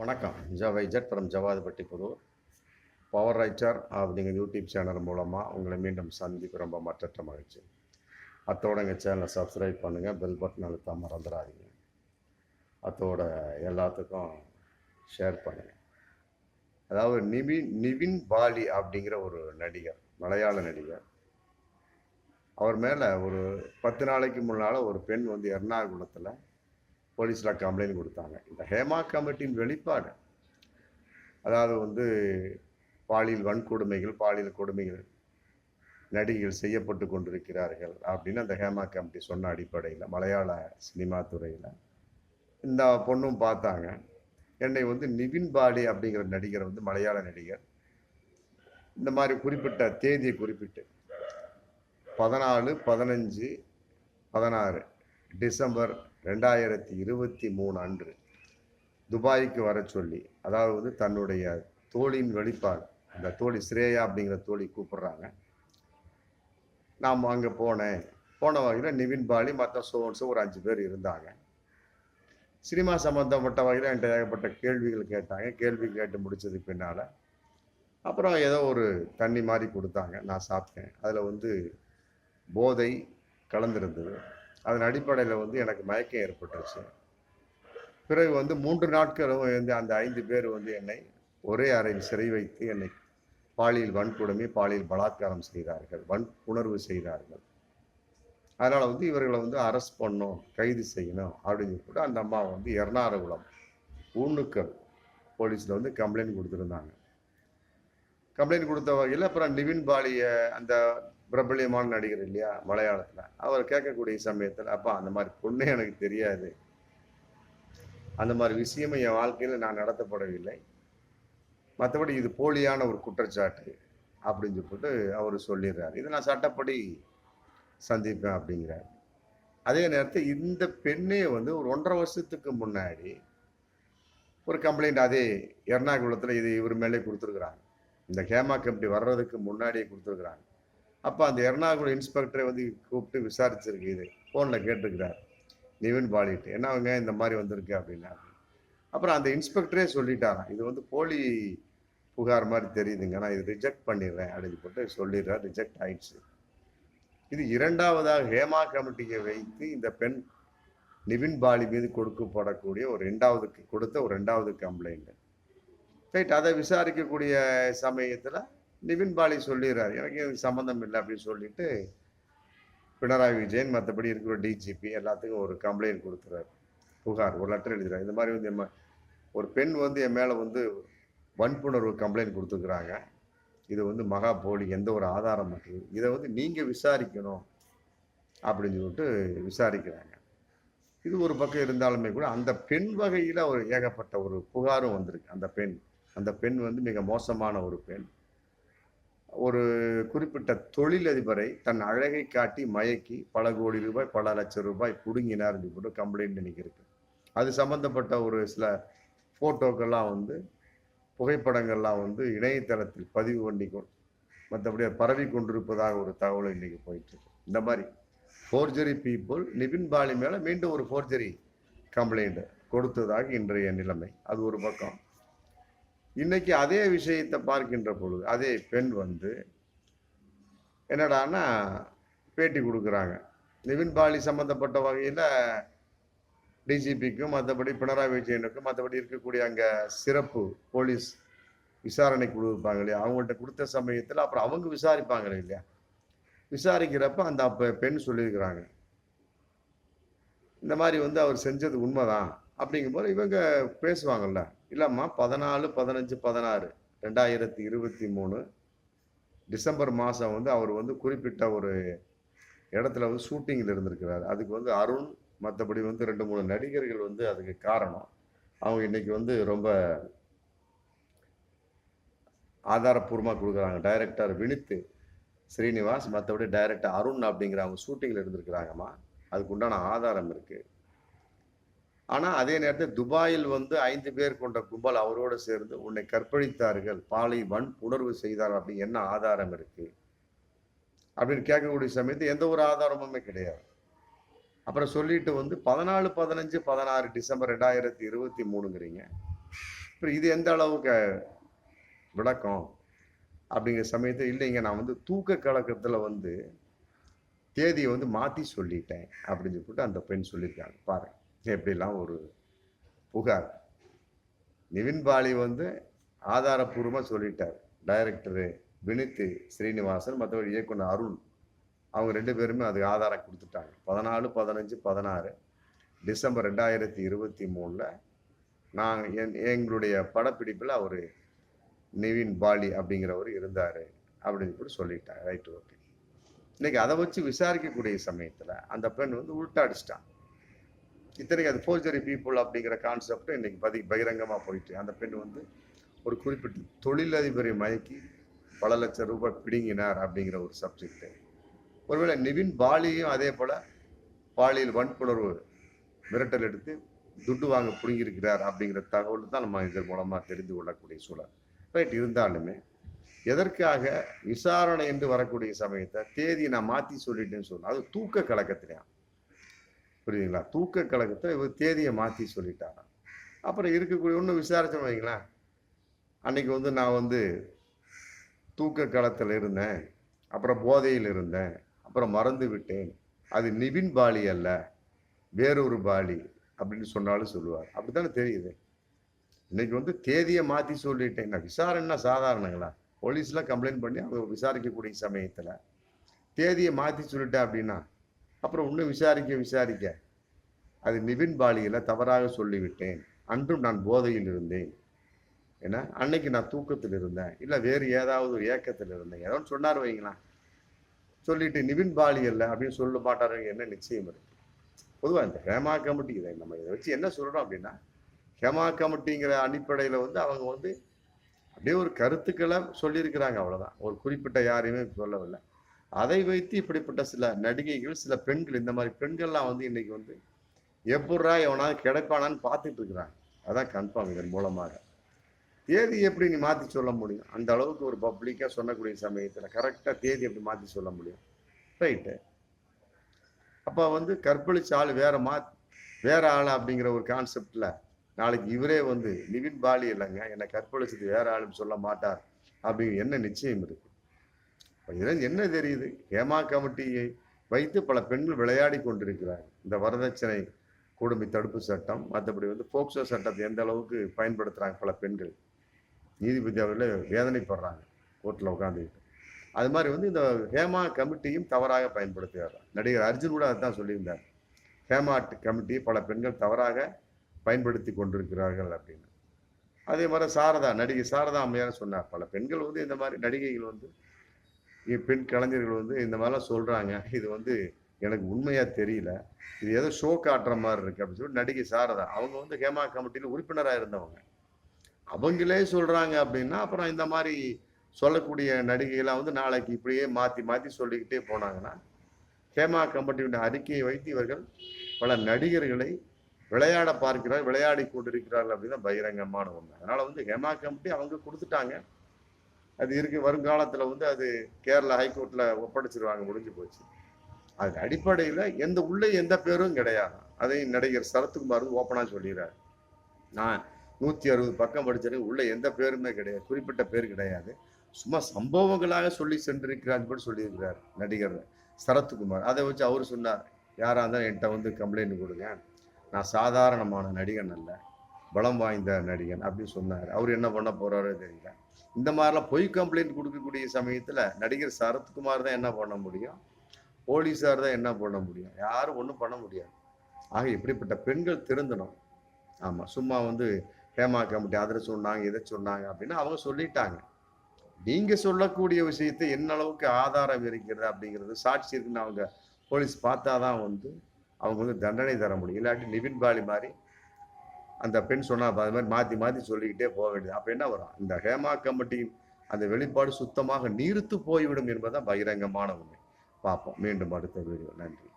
வணக்கம். ஜவை Z from Javadhupatti Puthur power writer அப்படிங்கிற யூடியூப் சேனல் மூலமாக உங்களை மீண்டும் சந்திப்பு ரொம்ப மற்றற்ற மகிழ்ச்சி. அத்தோட எங்கள் சேனலை சப்ஸ்கிரைப் பண்ணுங்கள் பெல் பட்டன் அழுத்தம் மறந்துடாதீங்க. அத்தோட எல்லாத்துக்கும் ஷேர் பண்ணுங்கள் அதாவது நிவின் நிவின் பாலி அப்படிங்கிற ஒரு நடிகர் மலையாள நடிகர். அவர் மேலே ஒரு பத்து நாளைக்கு முன்னால் ஒரு பெண் வந்து எர்ணாகுளத்தில் போலீஸில் கம்ப்ளைண்ட் கொடுத்தாங்க. இந்த ஹேமா கமிட்டியின் வெளிப்பாடு. அதாவது வந்து பாலியல் வன்கொடுமைகள் பாலியல் கொடுமைகள் நடிகைகள் செய்யப்பட்டு கொண்டிருக்கிறார்கள் அப்படின்னு அந்த ஹேமா கமிட்டி சொன்ன அடிப்படையில் மலையாள சினிமா துறையில். இந்த பொண்ணும் பார்த்தாங்க. என்னை வந்து நிவின் பாலி அப்படிங்கிற நடிகர் வந்து மலையாள நடிகர். இந்த மாதிரி குறிப்பிட்ட தேதியை குறிப்பிட்டு. பதினாலு பதினஞ்சு பதினாறு. டிசம்பர் ரெண்டாயிரத்தி இருபத்தி மூணு அன்று துபாய்க்கு வர சொல்லி அதாவது வந்து தன்னுடைய தோழியின் வெளிப்பாடு அந்த தோழி ஸ்ரேயா அப்படிங்கிற தோழி கூப்பிடுறாங்க. நாம் அங்கே போனேன். போன வகையில் நிவின் பாலி மற்ற சோன்ஸு ஒரு அஞ்சு பேர் இருந்தாங்க. சினிமா சம்மந்தப்பட்ட வகையில் என்கிட்ட ஏகப்பட்ட கேள்விகள் கேட்டாங்க. கேள்வி கேட்டு முடிச்சதுக்கு பின்னால் அப்புறம் ஏதோ ஒரு தண்ணி மாதிரி கொடுத்தாங்க. நான் சாப்பிட்டேன். அதில் வந்து போதை கலந்துருந்தது. அதன் அடிப்படையில் வந்து எனக்கு மயக்கம் ஏற்பட்டுருச்சு. பிறகு வந்து மூன்று நாட்களும் வந்து அந்த ஐந்து பேர் வந்து என்னை ஒரே அறையில் சிறை வைத்து என்னை பாலியல் வன்கொடுமை பாலியல் பலாத்காரம் செய்தார்கள். வன் உணர்வு செய்தார்கள். அதனால் வந்து இவர்களை வந்து அரெஸ்ட் பண்ணணும் கைது செய்யணும் அப்படின்னு கூட அந்த அம்மா வந்து எர்ணாகுளம் ஊனுக்கல் போலீஸில் வந்து கம்ப்ளைண்ட் கொடுத்துருந்தாங்க. கம்ப்ளைண்ட் கொடுத்த வகையில் அப்புறம் நிவின் பாலியை அந்த பிரபல்யமான நடிகர் இல்லையா மலையாளத்தில். அவர் கேட்கக்கூடிய சமயத்தில் அப்பா அந்த மாதிரி பொண்ணே எனக்கு தெரியாது. அந்த மாதிரி விஷயமும் என் வாழ்க்கையில் நான் நடத்தப்படவில்லை. மற்றபடி இது போலியான ஒரு குற்றச்சாட்டு அப்படின்னு சொல்லிட்டு அவர் சொல்லிடுறாரு. இதை நான் சட்டப்படி சந்திப்பேன் அப்படிங்கிறார். அதே நேரத்தில் இந்த பெண்ணே வந்து ஒரு ஒன்றரை வருஷத்துக்கு முன்னாடி ஒரு கம்ப்ளைண்ட் அதே எர்ணாகுளத்தில் இது இவர் மேலே கொடுத்துருக்குறாங்க. இந்த ஹேமா கமிட்டி வர்றதுக்கு முன்னாடியே கொடுத்துருக்குறாங்க. அப்போ அந்த எர்ணாகுளம் இன்ஸ்பெக்டரை வந்து கூப்பிட்டு விசாரிச்சிருக்கு இது ஃபோனில் கேட்டிருக்கிறார் நிவின் பாலிட்டு. என்ன அவங்க இந்த மாதிரி வந்திருக்கு? அப்படின்னா. அப்புறம் அந்த இன்ஸ்பெக்டரே சொல்லிட்டாராம். இது வந்து போலி புகார் மாதிரி தெரியுதுங்க. நான் இது ரிஜெக்ட் பண்ணிடுறேன். அப்படின்னு போட்டு சொல்லிடுறார். ரிஜெக்ட் ஆயிடுச்சு. இது இரண்டாவதாக ஹேமா கமிட்டியை வைத்து இந்த பெண் நிவின் பாலி மீது கொடுக்கப்படக்கூடிய ஒரு ரெண்டாவது கொடுத்த ஒரு ரெண்டாவது கம்ப்ளைண்ட். ரைட் அதை விசாரிக்கக்கூடிய சமயத்தில் நிவின் பாலி சொல்லிடுறாரு எனக்கு இதுக்கு சம்மந்தம் இல்லை அப்படின்னு சொல்லிட்டு பினராயி விஜயன் மற்றபடி இருக்கிற டிஜிபி எல்லாத்துக்கும் ஒரு கம்ப்ளைண்ட் கொடுத்துறாரு. புகார் ஒரு லெட்டர் எழுதுறாரு இந்த மாதிரி வந்து என் ஒரு பெண் வந்து என் மேலே வந்து வன்புணர்வு கம்ப்ளைண்ட் கொடுத்துருக்குறாங்க இது வந்து மகா போலி எந்த ஒரு ஆதாரம் இருக்குது இதை வந்து நீங்கள் விசாரிக்கணும் அப்படின்னு சொல்லிட்டு விசாரிக்கிறாங்க. இது ஒரு பக்கம் இருந்தாலுமே கூட அந்த பெண் வகையில் ஒரு ஏகப்பட்ட ஒரு புகாரும் வந்திருக்கு. அந்த பெண் அந்த பெண் வந்து மிக மோசமான ஒரு பெண். ஒரு குறிப்பிட்ட தொழிலதிபரை தன் அழகை காட்டி மயக்கி பல கோடி ரூபாய் பல லட்சம் ரூபாய் பிடுங்கினார் போட்டு கம்ப்ளைண்ட் இன்னைக்கு இருக்கு அது சம்பந்தப்பட்ட ஒரு சில ஃபோட்டோக்கள்லாம் வந்து புகைப்படங்கள்லாம் வந்து இணையதளத்தில் பதிவு பண்ணி கொண்டு மற்றபடி பரவி கொண்டிருப்பதாக ஒரு தகவல் இன்னைக்கு போயிட்டு இருக்கு இந்த மாதிரி ஃபோர்ஜரி பீப்புள் நிபின் பாலி மேலே மீண்டும் ஒரு ஃபோர்ஜரி கம்ப்ளைண்ட் கொடுத்ததாக இன்றைய நிலைமை. அது ஒரு பக்கம். இன்னைக்கு அதே விஷயத்தை பார்க்கின்ற பொழுது அதே பெண் வந்து என்னடான்னா பேட்டி கொடுக்குறாங்க. நிவின் பாலி சம்மந்தப்பட்ட வகையில் டிஜிபிக்கும் மற்றபடி பினராயி விஜயனுக்கும் மற்றபடி இருக்கக்கூடிய அங்கே சிறப்பு போலீஸ் விசாரணை குழு இருப்பாங்க இல்லையா? அவங்கள்ட்ட கொடுத்த சமயத்தில் அப்புறம் அவங்க விசாரிப்பாங்க இல்லையா? விசாரிக்கிறப்ப அந்த அப்போ பெண் சொல்லியிருக்கிறாங்க. இந்த மாதிரி வந்து அவர் செஞ்சது உண்மைதான். அப்படிங்கும்போது இவங்க பேசுவாங்கல்ல. இல்லைம்மா பதினாலு பதினஞ்சு பதினாறு ரெண்டாயிரத்தி இருபத்தி மூணு டிசம்பர் மாதம் வந்து அவர் வந்து குறிப்பிட்ட ஒரு இடத்துல வந்து ஷூட்டிங்கில் இருந்திருக்கிறார். அதுக்கு வந்து அருண் மற்றபடி வந்து ரெண்டு மூணு நடிகர்கள் வந்து அதுக்கு காரணம். அவங்க இன்றைக்கி வந்து ரொம்ப ஆதாரப்பூர்வமாக கொடுக்குறாங்க. டைரக்டர் வினித்து ஸ்ரீனிவாஸ் மற்றபடி டைரக்டர் அருண் அப்படிங்கிற அவங்க ஷூட்டிங்கில் இருந்திருக்கிறாங்கம்மா. அதுக்கு உண்டான ஆதாரம் இருக்குது ஆனால் அதே நேரத்தில் துபாயில் வந்து ஐந்து பேர் கொண்ட கும்பல் அவரோடு சேர்ந்து உன்னை கற்பழித்தார்கள். பாலை வன் உணர்வு செய்தார் அப்படி என்ன ஆதாரம் இருக்கு? அப்படின்னு கேட்கக்கூடிய சமயத்து எந்த ஒரு ஆதாரமுமே கிடையாது. அப்புறம் சொல்லிட்டு வந்து பதினாலு பதினஞ்சு பதினாறு டிசம்பர் ரெண்டாயிரத்தி இருபத்தி மூணுங்கிறீங்க. அப்புறம் இது எந்த அளவுக்கு விளக்கம்? அப்படிங்கிற சமயத்தில் இல்லைங்க நான் வந்து தூக்க கலக்கத்தில் வந்து தேதியை வந்து மாற்றி சொல்லிட்டேன் அப்படின்னு சொல்லிட்டு அந்த பெண் சொல்லியிருக்காங்க. பாருங்க. எப்படிலாம் ஒரு புகார்? நிவின் பாலி வந்து ஆதாரப்பூர்வமாக சொல்லிட்டார். டைரக்டரு வினித்து ஸ்ரீனிவாசன் மற்றபடி இயக்குனர் அருண் அவங்க ரெண்டு பேருமே அதுக்கு ஆதாரம் கொடுத்துட்டாங்க. பதினாலு பதினஞ்சு பதினாறு டிசம்பர் ரெண்டாயிரத்தி இருபத்தி மூணில் நான் என் எங்களுடைய படப்பிடிப்பில் அவர் நிவின் பாலி அப்படிங்கிறவர் இருந்தார் அப்படின்னு கூட சொல்லிட்டாங்க ரைட்டு ஓகே. இன்றைக்கி அதை வச்சு விசாரிக்கக்கூடிய சமயத்தில் அந்த பெண் வந்து உள்டாடிச்சிட்டான். இத்தனைக்கு அது ஃபோர்ஜரி பீப்புள் அப்படிங்கிற கான்செப்ட் இன்றைக்கி பதி பகிரங்கமாக போயிட்டு அந்த பெண் வந்து ஒரு குறிப்பிட்ட தொழிலதிபரை மயக்கி பல லட்சம் ரூபாய் பிடுங்கினார் அப்படிங்கிற ஒரு சப்ஜெக்ட் ஒருவேளை நிவின் பாலியும் அதே போல் பாலியல் வன்புணர்வு மிரட்டல் எடுத்து துட்டு வாங்க பிடுங்கியிருக்கிறார் அப்படிங்கிற தகவல் தான் நம்ம இதன் மூலமாக தெரிந்து கொள்ளக்கூடிய சூழல். ரைட் இருந்தாலுமே எதற்காக விசாரணை என்று வரக்கூடிய சமயத்தை தேதியை நான் மாற்றி சொல்லிட்டேன்னு சொன்னேன் அது தூக்க கலக்கத்திலையான் புரியுதுங்களா? தூக்க கழகத்தை இவர் தேதியை மாற்றி சொல்லிட்டாராம். அப்புறம் இருக்கக்கூடிய ஒன்று விசாரிச்சோம் வைங்களேன். அன்றைக்கி வந்து நான் வந்து தூக்க களத்தில் இருந்தேன். அப்புறம் போதையில் இருந்தேன். அப்புறம் மறந்து விட்டேன். அது நிவின் பாலி அல்ல வேறொரு பாலி அப்படின்னு சொன்னாலும் சொல்லுவார். அப்படித்தானே தெரியுது? இன்னைக்கு வந்து தேதியை மாற்றி சொல்லிட்டேன். நான் விசாரணைனா சாதாரணங்களா? போலீஸ்லாம் கம்ப்ளைண்ட் பண்ணி அவங்க விசாரிக்கக்கூடிய சமயத்தில். தேதியை மாற்றி சொல்லிட்டேன் அப்படின்னா அப்புறம் இன்னும் விசாரிக்க விசாரிக்க. அது நிவின் பாலியில் தவறாக சொல்லிவிட்டேன். அன்றும் நான் போதையில் இருந்தேன். என்ன அன்னைக்கு நான் தூக்கத்தில் இருந்தேன். இல்லை வேறு ஏதாவது ஒரு ஏக்கத்தில் இருந்தேன். ஏதோ ஒன்று சொன்னார் வைங்களா சொல்லிட்டு நிவின் பாலி அப்படின்னு சொல்ல மாட்டாரு என்ன நிச்சயம் இருக்கு? பொதுவாக இந்த ஹேமா கமிட்டி இதை நம்ம இதை வச்சு என்ன சொல்கிறோம் அப்படின்னா ஹேமா கமிட்டிங்கிற அடிப்படையில் வந்து அவங்க வந்து அப்படியே ஒரு கருத்துக்களை சொல்லியிருக்கிறாங்க அவ்வளோதான் ஒரு குறிப்பிட்ட யாரையுமே சொல்லவில்லை. அதை வைத்து இப்படிப்பட்ட சில நடிகைகள் சில பெண்கள் இந்த மாதிரி பெண்கள்லாம் வந்து இன்னைக்கு வந்து எப்படா எவனாவது கிடைப்பானான்னு பார்த்துட்டு இருக்கிறாங்க. அதான் கன்ஃபார்ம் இதன் மூலமாக. தேதி எப்படி நீ மாற்றி சொல்ல முடியும்? அந்த அளவுக்கு ஒரு பப்ளிக்காக சொல்லக்கூடிய சமயத்தில் கரெக்டாக தேதி எப்படி மாற்றி சொல்ல முடியும்? ரைட்டு அப்போ வந்து கற்பழிச்ச ஆள் வேற மா வேற ஆள் அப்படிங்கிற ஒரு கான்செப்டில் நாளைக்கு இவரே வந்து நிவின் பாலி இல்லைங்க என்னை கற்பழிச்சது வேற ஆளுன்னு சொல்ல மாட்டார். அப்படிங்கிற என்ன நிச்சயம் இருக்கு? இதெல்லாம் என்ன தெரியுது? ஹேமா கமிட்டியை வைத்து பல பெண்கள் விளையாடி கொண்டிருக்கிறார். இந்த வரதட்சணை கொடுமை தடுப்பு சட்டம் மற்றபடி வந்து போக்சோ சட்டத்தை எந்த அளவுக்கு பயன்படுத்துகிறாங்க பல பெண்கள். நீதிபதி அவர்களே வேதனைப்படுறாங்க கோர்ட்டில் உட்காந்துக்கிட்டு அது மாதிரி வந்து இந்த ஹேமா கமிட்டியும் தவறாக பயன்படுத்துகிறார் நடிகர் அர்ஜுன் கூட அதுதான் சொல்லியிருந்தார். ஹேமா கமிட்டி பல பெண்கள் தவறாக பயன்படுத்தி கொண்டிருக்கிறார்கள் அப்படின்னு. அதே மாதிரி சாரதா நடிகை சாரதா அம்மையார் சொன்னார். பல பெண்கள் வந்து இந்த மாதிரி நடிகைகள் வந்து பெண் கலைஞர்கள் வந்து இந்த மாதிரிலாம் சொல்கிறாங்க இது வந்து எனக்கு உண்மையாக தெரியல. இது ஏதோ ஷோ காட்டுற மாதிரி இருக்குது அப்படின்னு சொல்லி நடிகை சாரதா. அவங்க வந்து ஹேமா கமிட்டியில் உறுப்பினராக இருந்தவங்க. அவங்களே சொல்கிறாங்க அப்படின்னா அப்புறம் இந்த மாதிரி சொல்லக்கூடிய நடிகைகளாக வந்து நாளைக்கு இப்படியே மாற்றி மாற்றி சொல்லிக்கிட்டே போனாங்கன்னா ஹேமா கமிட்டியுடைய அறிக்கையை வைத்து இவர்கள் பல நடிகர்களை விளையாட பார்க்கிறார் விளையாடி கொண்டிருக்கிறார்கள் அப்படின்னு பகிரங்கமான ஒன்று அதனால் வந்து ஹேமா கமிட்டி அவங்க கொடுத்துட்டாங்க. அது இருக்கு. வருங்காலத்தில் வந்து அது கேரளா ஹைகோர்ட்டில் ஒப்படைச்சிருவாங்க முடிஞ்சு போச்சு. அது அடிப்படையில் எந்த உள்ளே எந்த பேரும் கிடையாது. அதையும் நடிகர் சரத்குமார் ஓப்பனாக சொல்லிடுறாரு. நான் நூற்றி அறுபது பக்கம் படித்தது உள்ளே எந்த பேருமே கிடையாது. குறிப்பிட்ட பேர் கிடையாது. சும்மா சம்பவங்களாக சொல்லி சென்றிருக்கிறார் கூட சொல்லியிருக்கிறார் நடிகர் சரத்குமார். அதை வச்சு அவர் சொன்னார் யாராக இருந்தாலும் என்கிட்ட வந்து கம்ப்ளைண்ட் கொடுங்க. நான் சாதாரணமான நடிகன் அல்ல. பலம் வாய்ந்த நடிகன். அப்படின்னு சொன்னார். அவர் என்ன பண்ண போகிறாரோ தெரியல. இந்த மாதிரிலாம் பொய் கம்ப்ளைண்ட் கொடுக்கக்கூடிய சமயத்துல நடிகர் சரத்குமார் தான் என்ன பண்ண முடியும்? போலீஸார் தான் என்ன பண்ண முடியும்? யாரும் ஒன்றும் பண்ண முடியாது. ஆக இப்படிப்பட்ட பெண்கள் திருந்தணும். ஆமா சும்மா வந்து ஹேமா கமிட்டி அதில் சொன்னாங்க இதை சொன்னாங்க அப்படின்னு அவங்க சொல்லிட்டாங்க. நீங்க சொல்லக்கூடிய விஷயத்தை என்ன அளவுக்கு ஆதாரம் இருக்கிறது அப்படிங்கிறது சாட்சி இருக்குன்னு அவங்க போலீஸ் பார்த்தா தான் வந்து அவங்க வந்து தண்டனை தர முடியும். இல்லாட்டி நிவின் பாலி மாதிரி அந்த பெண் சொன்னா அது மாதிரி மாத்தி மாத்தி சொல்லிக்கிட்டே போக வேண்டியது. அப்ப என்ன வரும்? இந்த ஹேமா கமிட்டியின் அந்த வெளிப்பாடு சுத்தமாக நீர்த்து போய்விடும் என்பதுதான் பகிரங்கமான உண்மை. பார்ப்போம். மீண்டும் அடுத்த வீடியோ நன்றி.